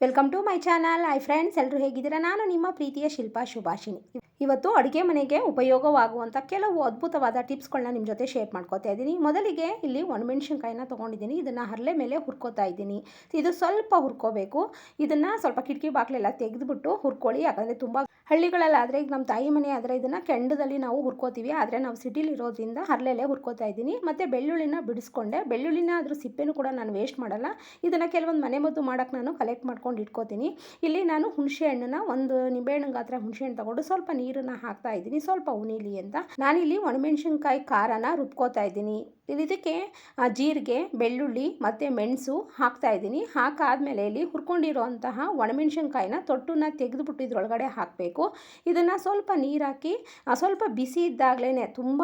Welcome to my channel hi friends ಎಲ್ಲರೂ ಹೇಗಿದ್ದೀರಾ? ನಾನು ನಿಮ್ಮ ಪ್ರೀತಿಯ ಶಿಲ್ಪಾ ಶುಭಾಷಿಣಿ ಇವತ್ತು ಅಡುಗೆ ಮನೆಗೆ ಉಪಯೋಗವಾಗುವಂಥ ಕೆಲವು ಅದ್ಭುತವಾದ ಟಿಪ್ಸ್ಗಳನ್ನ ನಿಮ್ಮ ಜೊತೆ ಶೇರ್ ಮಾಡ್ಕೋತಾ ಇದ್ದೀನಿ. ಮೊದಲಿಗೆ ಇಲ್ಲಿ ಒಣಮೆಣ್ಸಿನ್ಕಾಯಿನ ತೊಗೊಂಡಿದ್ದೀನಿ. ಇದನ್ನು ಹರಳೆ ಮೇಲೆ ಹುರ್ಕೋತಾ ಇದ್ದೀನಿ. ಇದು ಸ್ವಲ್ಪ ಹುರ್ಕೋಬೇಕು. ಇದನ್ನು ಸ್ವಲ್ಪ ಕಿಟಕಿ ಬಾಗಿಲೆಲ್ಲ ತೆಗೆದುಬಿಟ್ಟು ಹುರ್ಕೊಳ್ಳಿ. ಯಾಕಂದರೆ ತುಂಬ ಹಳ್ಳಿಗಳಲ್ಲಾದರೆ ಈಗ ನಮ್ಮ ತಾಯಿ ಮನೆ ಆದರೆ ಇದನ್ನು ಕೆಂಡದಲ್ಲಿ ನಾವು ಹುರ್ಕೋತೀವಿ. ಆದರೆ ನಾವು ಸಿಟಿಲಿ ಇರೋದ್ರಿಂದ ಹರಳೆಲೆ ಹುರ್ಕೋತಾ ಇದ್ದೀನಿ. ಮತ್ತು ಬೆಳ್ಳುಳ್ಳಿನ ಬಿಡಿಸ್ಕೊಂಡೆ. ಬೆಳ್ಳುಳ್ಳಿನ ಅದ್ರ ಸಿಪ್ಪೆನೂ ಕೂಡ ನಾನು ವೇಸ್ಟ್ ಮಾಡಲ್ಲ. ಇದನ್ನು ಕೆಲವೊಂದು ಮನೆ ಮದ್ದು ಮಾಡೋಕ್ಕೆ ನಾನು ಕಲೆಕ್ಟ್ ಮಾಡ್ಕೊಂಡು ಇಟ್ಕೋತೀನಿ. ಇಲ್ಲಿ ನಾನು ಹುಣಸೆ ಹಣ್ಣನ್ನು ಒಂದು ನಿಂಬೆಹಣ್ಣು ಗಾತ್ರ ಹುಣಸೆ ಹಣ್ಣು ತಗೊಂಡು ಸ್ವಲ್ಪ ನೀರನ್ನು ಹಾಕ್ತಾ ಇದ್ದೀನಿ. ಸ್ವಲ್ಪ ಉಣಿಲಿ ಅಂತ. ನಾನಿಲ್ಲಿ ಒಣಮೆಣ್ಸಿನ್ಕಾಯಿ ಖಾರನ ರುಬ್ಕೋತಾ ಇದ್ದೀನಿ. ಇದಕ್ಕೆ ಜೀರಿಗೆ, ಬೆಳ್ಳುಳ್ಳಿ ಮತ್ತು ಮೆಣಸು ಹಾಕ್ತಾ ಇದ್ದೀನಿ. ಹಾಕಾದ್ಮೇಲೆ ಇಲ್ಲಿ ಹುರ್ಕೊಂಡಿರೋಂತಹ ಒಣಮೆಣ್ಸಿನ್ಕಾಯಿನ ತೊಟ್ಟನ್ನ ತೆಗೆದುಬಿಟ್ಟು ಇದ್ರೊಳಗಡೆ ಹಾಕಬೇಕು. ಇದನ್ನು ಸ್ವಲ್ಪ ನೀರು ಹಾಕಿ ಸ್ವಲ್ಪ ಬಿಸಿ ಇದ್ದಾಗಲೇ ತುಂಬ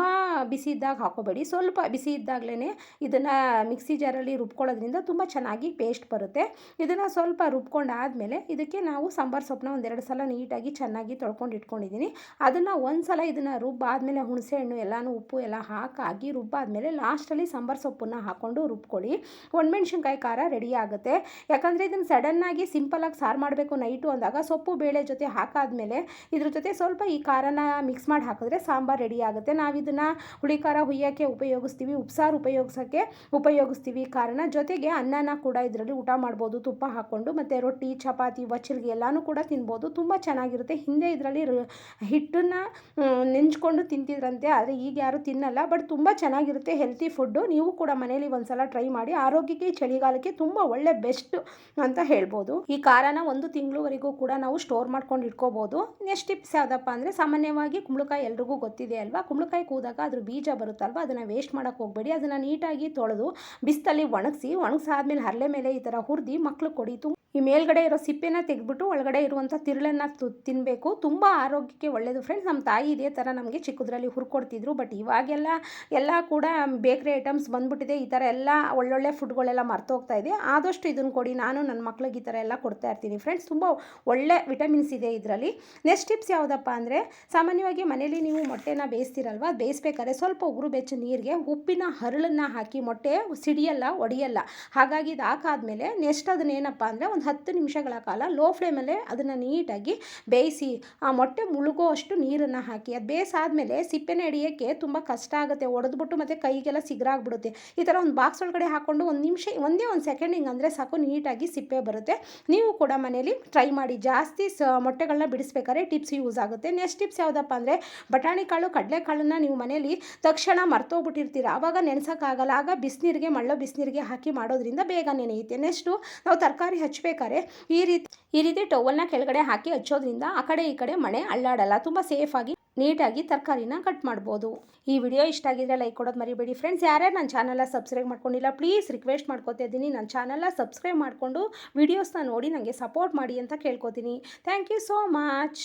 ಬಿಸಿ ಇದ್ದಾಗ ಹಾಕೋಬೇಡಿ ಸ್ವಲ್ಪ ಬಿಸಿ ಇದ್ದಾಗಲೇ ಇದನ್ನು ಮಿಕ್ಸಿ ಜಾರಲ್ಲಿ ರುಬ್ಕೊಳ್ಳೋದ್ರಿಂದ ತುಂಬ ಚೆನ್ನಾಗಿ ಪೇಸ್ಟ್ ಬರುತ್ತೆ. ಇದನ್ನು ಸ್ವಲ್ಪ ರುಬ್ಕೊಂಡಾದಮೇಲೆ ಇದಕ್ಕೆ ನಾವು ಸಾಂಬಾರು ಸೊಪ್ಪನ್ನ ಒಂದೆರಡು ಸಲ ನೀಟಾಗಿ ಚೆನ್ನಾಗಿ ತೊಳ್ಕೊಂಡು ಇಟ್ಕೊಂಡಿದ್ದೀನಿ. ಅದನ್ನು ಒಂದು ಸಲ ಇದನ್ನು ರುಬ್ಬಾದಮೇಲೆ ಹುಣಸೆ ಹಣ್ಣು ಎಲ್ಲನೂ ಉಪ್ಪು ಎಲ್ಲ ಹಾಕಾಗಿ ರುಬ್ಬಾದಮೇಲೆ ಲಾಸ್ಟಲ್ಲಿ ಸಾಂಬಾರು ಸೊಪ್ಪನ್ನು ಹಾಕ್ಕೊಂಡು ರುಬ್ಕೊಳ್ಳಿ. ಒಣಮೆಣ್ಸಿನ್ಕಾಯಿ ಖಾರ ರೆಡಿ ಆಗುತ್ತೆ. ಯಾಕಂದರೆ ಇದನ್ನು ಸಡನ್ನಾಗಿ ಸಿಂಪಲಾಗಿ ಸಾರು ಮಾಡಬೇಕು ನೈಟು ಅಂದಾಗ ಸೊಪ್ಪು ಬೇಳೆ ಜೊತೆ ಹಾಕಾದಮೇಲೆ ಇದ್ರ ಜೊತೆ ಸ್ವಲ್ಪ ಈ ಖಾರನ ಮಿಕ್ಸ್ ಮಾಡಿ ಹಾಕಿದ್ರೆ ಸಾಂಬಾರು ರೆಡಿ ಆಗುತ್ತೆ. ನಾವು ಇದನ್ನು ಹುಳಿ ಖಾರ ಹುಯ್ಯೋಕ್ಕೆ ಉಪಯೋಗಿಸ್ತೀವಿ, ಉಪ್ಸಾರು ಉಪಯೋಗಿಸೋಕ್ಕೆ ಉಪಯೋಗಿಸ್ತೀವಿ. ಖಾರನ ಜೊತೆಗೆ ಅನ್ನನ ಕೂಡ ಇದರಲ್ಲಿ ಊಟ ಮಾಡ್ಬೋದು. ತುಪ್ಪ ಹಾಕ್ಕೊಂಡು ಮತ್ತು ರೊಟ್ಟಿ, ಚಪಾತಿ ಬಚ್ಚಲ್ಗೆ ಎಲ್ಲನೂ ಕೂಡ ತಿನ್ಬೋದು. ತುಂಬ ಚೆನ್ನಾಗಿರುತ್ತೆ. ಹಿಂದೆ ಇದರಲ್ಲಿ ಹಿಟ್ಟನ್ನು ನೆಂಚ್ಕೊಂಡು ತಿಂತಿದ್ರಂತೆ. ಆದರೆ ಈಗ ಯಾರು ತಿನ್ನಲ್ಲ. ಬಟ್ ತುಂಬ ಚೆನ್ನಾಗಿರುತ್ತೆ ಹೆಲ್ತಿ ಫುಡ್ಡು ನೀವು ಕೂಡ ಮನೇಲಿ ಒಂದ್ಸಲ ಟ್ರೈ ಮಾಡಿ. ಆರೋಗ್ಯಕ್ಕೆ ಚಳಿಗಾಲಕ್ಕೆ ತುಂಬ ಒಳ್ಳೆ ಬೆಸ್ಟ್ ಅಂತ ಹೇಳ್ಬೋದು. ಈ ಖಾರನ ಒಂದು ತಿಂಗಳವರೆಗೂ ಕೂಡ ನಾವು ಸ್ಟೋರ್ ಮಾಡ್ಕೊಂಡು ಇಟ್ಕೋಬೋದು. ನೆಕ್ಸ್ಟ್ ಟಿಪ್ಸ್ ಯಾವುದಪ್ಪ ಅಂದರೆ ಸಾಮಾನ್ಯವಾಗಿ ಕುಂಬಳಕಾಯಿ ಎಲ್ರಿಗೂ ಗೊತ್ತಿದೆ ಅಲ್ವಾ? ಕುಂಬಳಕಾಯಿ ಕೂದಾಗ ಅದ್ರ ಬೀಜ ಬರುತ್ತಲ್ವ? ಅದನ್ನು ವೇಸ್ಟ್ ಮಾಡೋಕೆ ಹೋಗಬೇಡಿ. ಅದನ್ನು ನೀಟಾಗಿ ತೊಳೆದು ಬಿಸ್ತಲ್ಲಿ ಒಣಗಿಸಿ, ಒಣಗಿಸಾದ್ಮೇಲೆ ಹರಳೆ ಮೇಲೆ ಈ ಥರ ಹುರಿದು ಮಕ್ಕಳು ಕೊಡಿ. ಈ ಮೇಲ್ಗಡೆ ಇರೋ ಸಿಪ್ಪೆನ ತೆಗೆದ್ಬಿಟ್ಟು ಒಳಗಡೆ ಇರುವಂಥ ತಿರುಳನ್ನು ತಿನ್ನಬೇಕು ತುಂಬ ಆರೋಗ್ಯಕ್ಕೆ ಒಳ್ಳೆಯದು ಫ್ರೆಂಡ್ಸ್ ನಮ್ಮ ತಾಯಿ ಇದೇ ಥರ ನಮಗೆ ಚಿಕ್ಕದ್ರಲ್ಲಿ ಹುರ್ಕೊಡ್ತಿದ್ರು ಬಟ್ ಇವಾಗೆಲ್ಲ ಎಲ್ಲ ಕೂಡ ಬೇಕ್ರಿ ಐಟಮ್ಸ್ ಬಂದ್ಬಿಟ್ಟಿದೆ. ಈ ಥರ ಎಲ್ಲ ಒಳ್ಳೊಳ್ಳೆ ಫುಡ್ಗಳೆಲ್ಲ ಮರ್ತೋಗ್ತಾ ಇದೆ. ಆದಷ್ಟು ಇದನ್ನು ಕೊಡಿ. ನಾನು ನನ್ನ ಮಕ್ಳಿಗೆ ಈ ಥರ ಎಲ್ಲ ಕೊಡ್ತಾ ಇರ್ತೀನಿ ಫ್ರೆಂಡ್ಸ್ ತುಂಬ ಒಳ್ಳೆ ವಿಟಮಿನ್ಸ್ ಇದೆ ಇದರಲ್ಲಿ. ನೆಕ್ಸ್ಟ್ ಟಿಪ್ಸ್ ಯಾವುದಪ್ಪ ಅಂದರೆ, ಸಾಮಾನ್ಯವಾಗಿ ಮನೇಲಿ ನೀವು ಮೊಟ್ಟೆನ ಬೇಯಿಸ್ತೀರಲ್ವ? ಬೇಯಿಸ್ಬೇಕಾದ್ರೆ ಸ್ವಲ್ಪ ಉಗುರು ಬೆಚ್ಚ ನೀರಿಗೆ ಉಪ್ಪಿನ ಹರಳನ್ನು ಹಾಕಿ ಮೊಟ್ಟೆ ಸಿಡಿಯಲ್ಲ, ಒಡೆಯಲ್ಲ. ಹಾಗಾಗಿ ಇದು ಹಾಕಾದ್ಮೇಲೆ ನೆಕ್ಸ್ಟ್ ಅದನ್ನೇನಪ್ಪ ಅಂದರೆ ಒಂದು ಹತ್ತು ನಿಮಿಷಗಳ ಕಾಲ ಲೋ ಫ್ಲೇಮಲ್ಲೇ ಅದನ್ನು ನೀಟಾಗಿ ಬೇಯಿಸಿ, ಆ ಮೊಟ್ಟೆ ಮುಳುಗೋ ಅಷ್ಟು ನೀರನ್ನು ಹಾಕಿ, ಅದು ಬೇಯಿಸಾದ್ಮೇಲೆ ಸಿಪ್ಪೆನ ಹಿಡಿಯೋಕ್ಕೆ ತುಂಬ ಕಷ್ಟ ಆಗುತ್ತೆ, ಒಡೆದ್ಬಿಟ್ಟು ಮತ್ತು ಕೈಗೆಲ್ಲ ಸಿಗರಾಗ್ಬಿಡುತ್ತೆ. ಈ ಥರ ಒಂದು ಬಾಕ್ಸ್ ಒಳಗಡೆ ಹಾಕ್ಕೊಂಡು ಒಂದು ನಿಮಿಷ, ಒಂದೇ ಒಂದು ಸೆಕೆಂಡ್ ಹಿಂಗೆ ಸಾಕು, ನೀಟಾಗಿ ಸಿಪ್ಪೆ ಬರುತ್ತೆ. ನೀವು ಕೂಡ ಮನೇಲಿ ಟ್ರೈ ಮಾಡಿ, ಜಾಸ್ತಿ ಸ ಮೊಟ್ಟೆಗಳನ್ನ ಬಿಡಿಸ್ಬೇಕಾದ್ರೆ ಟಿಪ್ಸ್ ಯೂಸ್ ಆಗುತ್ತೆ. ನೆಕ್ಸ್ಟ್ ಟಿಪ್ಸ್ ಯಾವುದಪ್ಪ ಅಂದರೆ ಬಟಾಣಿ ಕಾಳು ಕಡಲೆಕಾಳನ್ನು ನೀವು ಮನೇಲಿ ತಕ್ಷಣ ಮರ್ತೋಗ್ಬಿಟ್ಟಿರ್ತೀರ. ಆವಾಗ ನೆನೆಸೋಕ್ಕಾಗಲ್ಲ. ಆಗ ಬಿಸಿನೀರಿಗೆ ಮಳ್ಳೋ ಬಿಸಿನೀರಿಗೆ ಹಾಕಿ ಮಾಡೋದ್ರಿಂದ ಬೇಗ ನೆನೆಯುತ್ತೆ. ನೆಕ್ಸ್ಟು ನಾವು ತರಕಾರಿ ಹಚ್ಚಬೇಕಾದ್ರೆ ಈ ರೀತಿ ಈ ರೀತಿ ಟವಲ್ನ ಕೆಳಗಡೆ ಹಾಕಿ ಹಚ್ಚೋದ್ರಿಂದ ಆ ಕಡೆ ಈ ಕಡೆ ಮನೆ ಅಳ್ಳಾಡಲ್ಲ. ತುಂಬ ಸೇಫಾಗಿ ನೀಟಾಗಿ ತರಕಾರಿನ ಕಟ್ ಮಾಡ್ಬೋದು. ಈ ವಿಡಿಯೋ ಇಷ್ಟ ಆಗಿದ್ರೆ ಲೈಕ್ ಕೊಡೋದು ಮರಿಬೇಡಿ. ಫ್ರೆಂಡ್ಸ್ ಯಾರ್ಯಾರು ನನ್ನ ಚಾನಲ್ನ ಸಬ್ಸ್ಕ್ರೈಬ್ ಮಾಡ್ಕೊಂಡಿಲ್ಲ ಪ್ಲೀಸ್ ರಿಕ್ವೆಸ್ಟ್ ಮಾಡ್ಕೋತಾ ಇದ್ದೀನಿ. ನನ್ನ ಚಾನಲ್ನ ಸಬ್ಸ್ಕ್ರೈಬ್ ಮಾಡಿಕೊಂಡು ವಿಡಿಯೋಸ್ನ ನೋಡಿ ನನಗೆ ಸಪೋರ್ಟ್ ಮಾಡಿ ಅಂತ ಕೇಳ್ಕೊತೀನಿ. Thank you so much